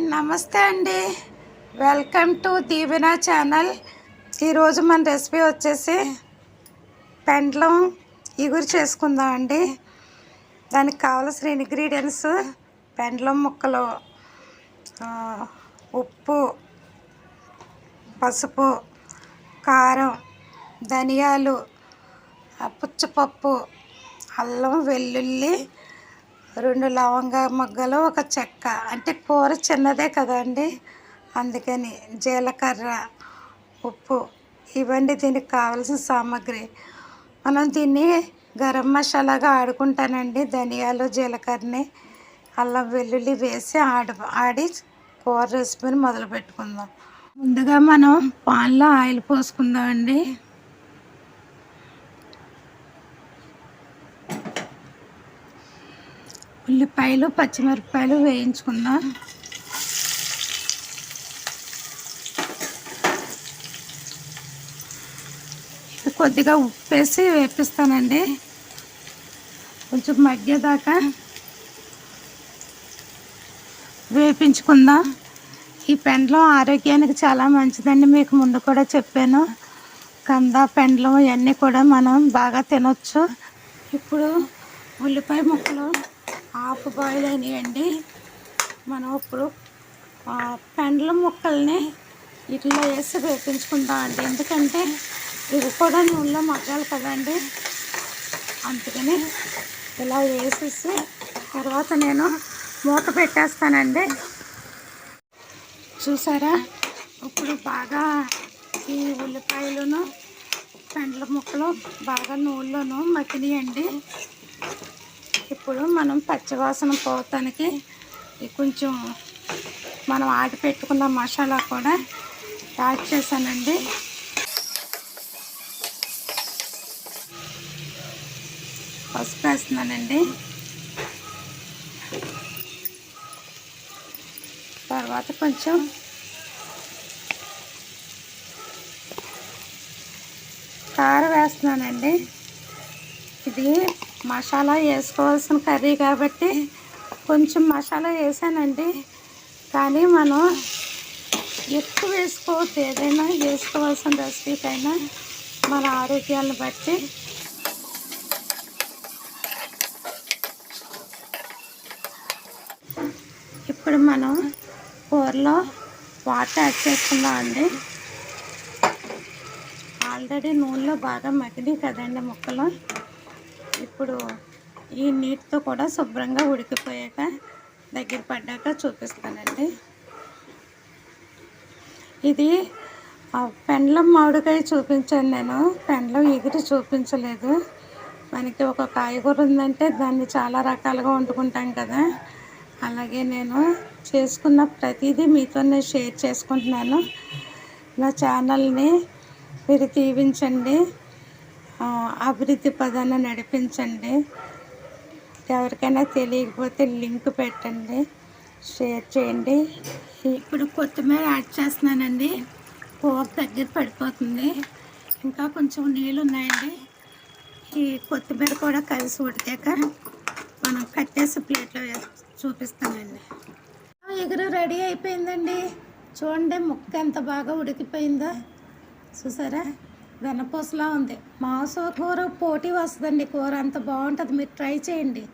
నమస్తే అండి. Welcome to Deevena channel ఈరోజు మన రెసిపీ వచ్చేసి పెండ్లం ఇగురు చేసుకుందాం అండి. దానికి కావలసిన ఇంగ్రీడియంట్స్ పెండ్లం ముక్కలు ఉప్పు పసుపు కారం ధనియాలు పుచ్చపప్పు అల్లం వెల్లుల్లి రెండు లవంగ మొగ్గలు ఒక చెక్క. అంటే కూర చిన్నదే కదండి అందుకని జీలకర్ర ఉప్పు ఇవన్నీ దీనికి కావాల్సిన సామాగ్రి. మనం దీన్ని గరం మసాలాగా ఆడుకుంటానండి ధనియాలు జీలకర్రని అల్లం వెల్లుల్లి వేసి ఆడ ఆడి కూర రెసిపీని మొదలు పెట్టుకుందాం ముందుగా మనం పాన్లో ఆయిల్ పోసుకుందామండి. ఉల్లిపాయలు పచ్చిమిరపకాయలు వేయించుకుందాం. ఇది కొద్దిగా ఉప్పేసి వేపిస్తానండి. కొంచెం మగ్గేదాకా వేపించుకుందాం. ఈ పెండ్లం ఆరోగ్యానికి చాలా మంచిదండి. మీకు ముందు కూడా చెప్పాను. కంద పెండ్లం ఇవన్నీ కూడా మనం బాగా తినొచ్చు. ఇప్పుడు ఉల్లిపాయ ముక్కలు హాఫ్ బాయిల్ అయినాయండి మనం ఇప్పుడు పెండ్ల ముక్కల్ని ఇట్లా వేసి వేపించుకుంటామండి ఎందుకంటే ఇవి కూడా నూనెలో మగ్గాలి కదండి. అందుకని ఇలా వేసేసి తర్వాత నేను మూత పెట్టేస్తానండి. చూసారా? ఇప్పుడు బాగా ఈ ఉల్లిపాయలను పెండ్ల ముక్కలు బాగా నూనెలోను మగ్గినాయండి. ఇప్పుడు మనం పచ్చివాసన పోతానికి కొంచెం మనం ఆడి పెట్టుకున్న మసాలా కూడా యాడ్ చేశానండి. పసుపు వేస్తున్నానండి. తర్వాత కొంచెం కారం వేస్తున్నానండి. ఇది మసాలా వేసుకోవాల్సిన కర్రీ కాబట్టి కొంచెం మసాలా వేసానండి. కానీ మనం ఎక్కువ వేసుకోవద్దు. ఏదైనా వేసుకోవాల్సిన రెసిపీకైనా మన ఆరోగ్యాలను బట్టి. ఇప్పుడు మనం కూరలో వాటర్ యాడ్ చేసుకుందాం అండి. ఆల్రెడీ నూనెలో బాగా మగ్గినాయి కదండి ముక్కలు. ఇప్పుడు ఈ నీటితో కూడా శుభ్రంగా ఉడికిపోయాక దగ్గర పడ్డాక చూపిస్తానండి. ఇది పెండ్లం మామిడికాయ చూపించాను నేను. పెండ్లం ఎగిరి చూపించలేదు. మనకి ఒక కాయగూర ఉందంటే దాన్ని చాలా రకాలుగా వండుకుంటాం కదా. అలాగే నేను చేసుకున్న ప్రతిదీ మీతో నేను షేర్ చేసుకుంటున్నాను. నా ఛానల్ని మీరు దీవించండి అభివృద్ధి పదాన్ని నడిపించండి. ఎవరికైనా తెలియకపోతే లింక్ పెట్టండి షేర్ చేయండి. ఇప్పుడు కొత్తిమీర యాడ్ చేస్తున్నానండి. కూర దగ్గర పడిపోతుంది. ఇంకా కొంచెం నీళ్ళు ఉన్నాయండి. ఈ కొత్తిమీర కూడా కలిసి ఉడికాక మనం కట్టేసి ప్లేట్లో చూపిస్తానండి. ఎగురు రెడీ అయిపోయిందండి. చూడండి ముక్క ఎంత బాగా ఉడికిపోయిందో. చూసారా? వెనపూసలా ఉంది. మాంసం కూర పోటీ వస్తుందండి. కూర అంత బాగుంటుంది. మీరు ట్రై చేయండి.